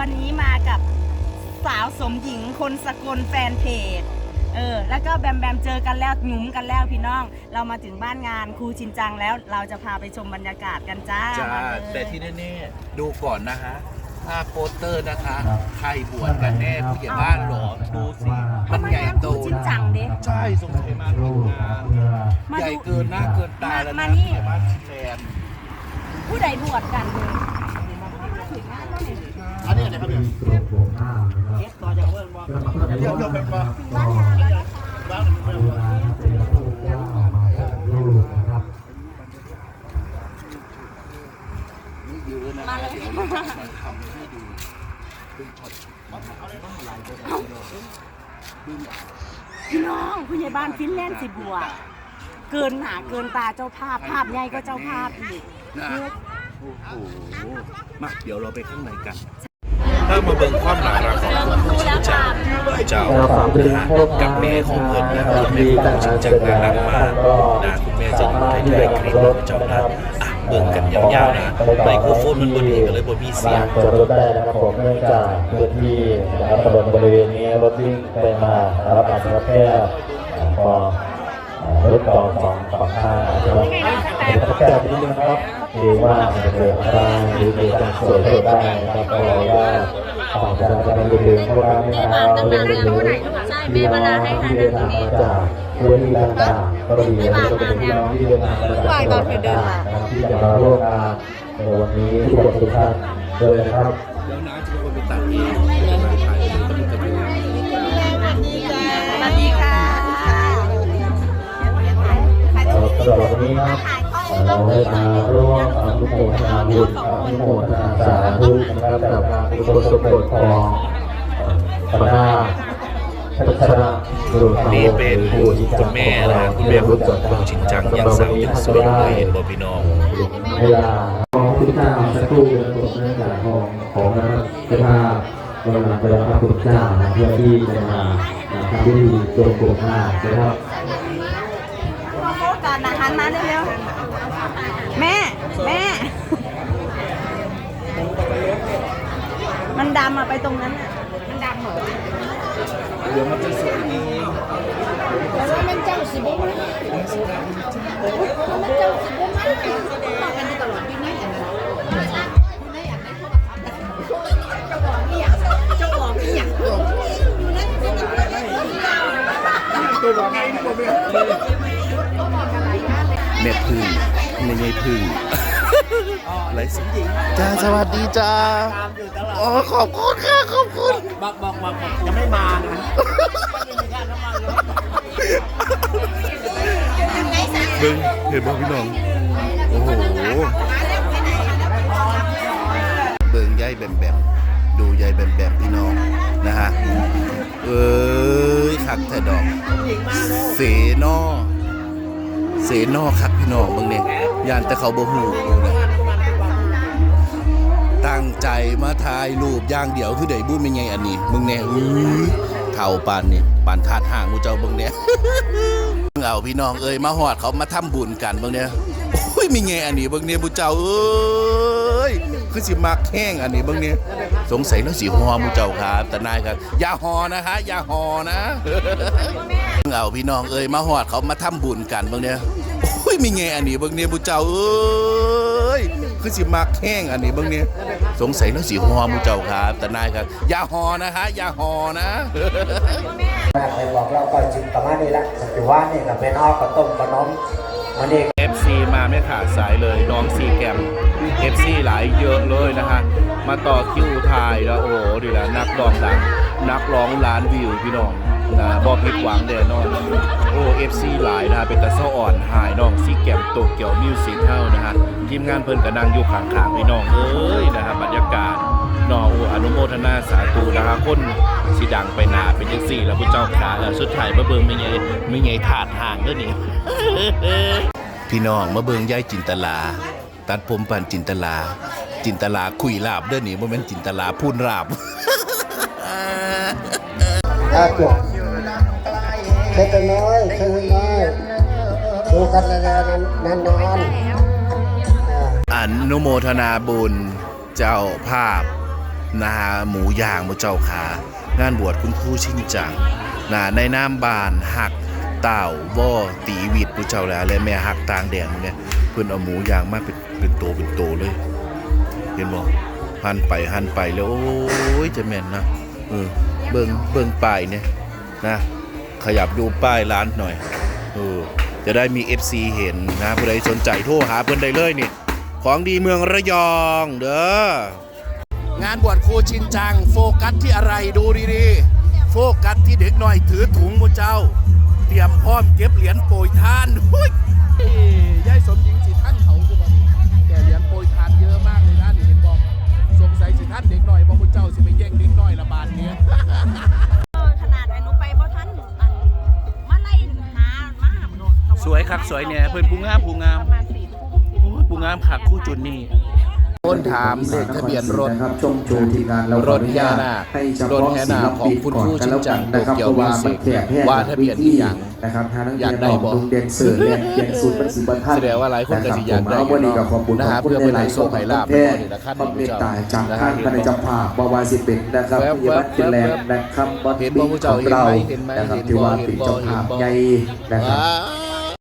วันนี้มากับสาวสมหญิงคนสกลแฟนเพจ เออ แล้วก็แบมแบมเจอกันแล้วหนุ่มกันแล้วพี่น้อง เรามาถึงบ้านงานครูชินจังแล้ว เราจะพาไปชมบรรยากาศกันจ้าจ้ามาเลยแต่ที่แน่ๆดูก่อนนะฮะภาพโปสเตอร์นะคะ ใครบวชกันแน่ผู้ใหญ่บ้านเหรอดูสิมันใหญ่โตครูชินจังเด้ ใช่สงสัยมาผิดงานมาดูใหญ่เกินหน้าเกินตาแล้วมานะนี่ ผู้ใหญ่บ้านชินแลนด์ผู้ใดบวชกันเลย อันนี้อะไรครับเนี่ยเดี๋ยวเดี๋ยวเป็นว่านี่เยอะนะมาเลยทำให้ดูเป็นช็อตพี่น้องผู้ใหญ่บ้านฟินแลนด์สิบัว เกินหนาเกินตาเจ้าภาพ ภาพใหญ่ก็เจ้าภาพอีกนะโอ้โหมาเดี๋ยวเราไปข้างในกัน ถ้ามาเบิ่งความน่ารักของผู้ชิงจังเจ้ากับแม่ของเพิ่อนนะครับแม่ของชิงจังน่ารักมากนะคุณแม่จะอยู่ให้ด้วยคลิปของเจ้านะอะเบิ่งกันยาวๆนะไมโครโฟนมันบ่ดีก็เลยบ่มีเสียงจอดรถได้นะครับผมเนื่องจากพื้นที่นะครับถนนบริเวณนี้รถวิ่งไปมานะครับอาจจะแค่พอรถต่อสองฝั่งข้างอาจจะต้องแก้นิดนึงครับดีว่าจะเกิดอะไรหรือมีการสวยได้นะครับเพราะว่า ออจากจะเป็นดึงเพราะว่าไม่เอาเรื่องดึงที่น้องที่เดินทางมาจากพื้นที่ต่างๆก็ดีแล้วก็เป็นพี่น้องที่เดินทางมาจากจังหวัดต่างๆนะครับที่จะมาร่วมงานในวันนี้ทุกคนทุกท่านเลยนะครับแล้วน้าจะเป็นคนไปตัดเองจะมาถ่ายรูปกับมือกันอยู่สวัสดีค่ะสำหรับวันนี้ครับเราได้มาร่วมอนุโมทนาบุญ นุโมทนาสาธุนะครับกับงานอุปสมบทของคณะพัฒนาบุรุษนี่เป็นคุณแม่นะคุณแม่ของคุณชินจังยังสาวยังสวยเลยเห็นบ่พี่น้องเวลาของพุทธเจ้าสักครู่เดือนตุลาคมของของนะครับจะพาเวลาไปรับพระพุทธเจ้าเพื่อที่จะมาทำพิธีจงกรมหน้านะครับมาโฟกัสนะหันมาเร็วๆแม่ แม่ มันดำอะไปตรงนั้นอะมันดำเหรอเดี๋ยวมันจะสวยเองแต่ว่ามันเจ้าสิบมันมันเจ้าสิบมันบอกันตลอดที่ไหนอะเจ้าบอกนี่อย่างเจ้าบอกนี่อย่างแม่พึ่งไม่ใช่พึ่ง ไรสิจ้าสวัสดีจ้าอ๋อขอบคุณค่ะขอบคุณบอกบอกบอกบอกยังไม่มานะเบิ้งเห็นบ่พี่น้อง โอ้โหเบิ้งยายแบมแบมดูยายแบมแบมพี่น้องนะฮะเอ้ยคักแต่ดอกเสนอเสนอคักพี่น้องเบิ่งเนี่ยยานแต่เขาบ่ฮู้นะ ตั้งใจมาถ่ายรูปอย่างเดียวคือได้บุญเป็นไงอันนี้ มึงเนี่ยอื้อเท่าปานนี่ปานถาดห่างกูเจ้าเบิ่งเนี่ยเอาพี่น้องเอ้ยมาหอดเขามาทำบุญกันเบิ่งเนี่ยโอ้ยมีไงอันนี้เบิ่งเนี่ยผู้เจ้าเอ้ยคือสิมักแห้งอันนี้เบิ่งเนี่ยสงสัยแล้วสิฮอมูเจ้าครับแต่นายครับอย่าฮอนะคะอย่าฮอนะเอาพี่น้องเอ้ยมาหอดเขามาทำบุญกันเบิ่งเนี่ยโอ้ยมีไงอันนี้เบิ่งเนี่ยผู้เจ้าเอ้ย คือสิมักแห้งอันนี้เบิ่งเนี่ยสงสัยแล้วสิฮอมูเจ้าครับแต่นายครับอย่าฮอนะคะอย่าฮอนะแม่เคยบอกเราก็จิตประมาณนี้ละถือว่านี่กับเป็นอ้อกกับต้มกับน้องมันนี่ FC มาไม่ขาดสายเลยน้องซีแกม FC หลายเยอะเลยนะฮะมาต่อคิวทายแล้วโอ้โหดีแล้วนักร้องดังนักร้องล้านวิวพี่น้อง นะบอผิดหวังแน่นอนโอ้ FC หลายนะฮะเป็นตะเซาอ่อนหายน้องซีแกมโตเกียวมิวสิกเฮานะฮะทีมงานเพิ่นก็นั่งอยู่ข้างๆพี่น้องเอ้ยนะฮะบรรยากาศน้องโออนุโมทนาสาธุนะฮะคนสิดังไปหนาเป็นจังซี่แล้วผู้เจ้าขาแล้วสุดท้ายมาเบิ่งไม่ไงไม่ไงถาดห่างเด้อนี่พี่น้องมาเบิ่งยายจินตลา ตัดผมปันจินตลา จินตลาคุยลาบเด้อนี่บ่แม่นจินตลาพูนราบถ้าจบเล็กน้อยเล็กน้อยดูกันนานๆนานๆอ่าอนุโมทนาบุญเจ้าภาพนะฮะหมูย่างมูเจ้าขางานบวชคุณครูชินจังนะในน้ำบานหักเต่าว่อตีวิดหมูเจ้าแล้วและแม่หักตางแดงเนี่ยเพิ่อนเอาหมูย่างมาเป็นเป็นโตเป็นโตเลย เห็นบ่หันไปหันไปแล้วโอ้ยจะแม่นนะเออเบิ่งเบิ่งไปเนี่ยนะ ขยับดูป้ายร้านหน่อยเออจะได้มี FC เห็นนะผู้ใดสนใจโทรหาเพิ่อนได้เลยนี่ ของดีเมืองระยองเด้องานบวชครูชินจัง โฟกัสที่อะไรดูดีๆ โฟกัสที่เด็กหน่อยถือถุงมูเจ้า เตรียมพร้อมเก็บเหรียญโปรยทานหุ้ยยายสมหญิงสิท่านเขาคือบ่นี่แต่เหรียญโปรยทานเยอะมากเลยนะนี่เห็นบอกสงสัยสิท่านเด็กหน่อยบอกมูเจ้าสิไปแย่งเด็กหน่อยละบาท สวยคักสวยเนี่ยเพิ่นผู้งามผู้งามประมาณสี่ทุ่มโอ้ยผู้งามคักคู่จุนนี่คนถามเลขทะเบียนรถ นะครับชมโชว์ทีมงานเรารถแห่นาคให้เฉรถพาะแห่ศินาลคของปินคุณก่อนครูกันแล้วชินจักังนนะครับโตเกียวเพราะว่ามิวสิมันกแขกแพร่ว่าทะเบียนอีหยังนะครับทางนักอยากได้เรียนบ่ของลุงเดนเสือเรียนเรียนสูตรเป็นสิบท่านแสดงว่าหลายคนก็สิอยากได้นะครับผมเอาวันนี้ก็ขอบคุณนะฮะขอบคุณเพื่อเป็นหลายให้โชคให้ลาภแพร่ในแต่ละขั้นความเมตตาจากนะฮะท่านพระเจ้าภาพบวาสิเป็นนะครับแว๊บพยาบาลแว๊บฟินแลนด์นะครับบอสเห็นบ่บิ๊กผู้ขเจ้าองเราเห็นไหมนะครับเห็นบ่ที่ว่าเห็เป็นนบ่เจ้าภาพเห็นบ่ ใหญ่นะครับ ว้า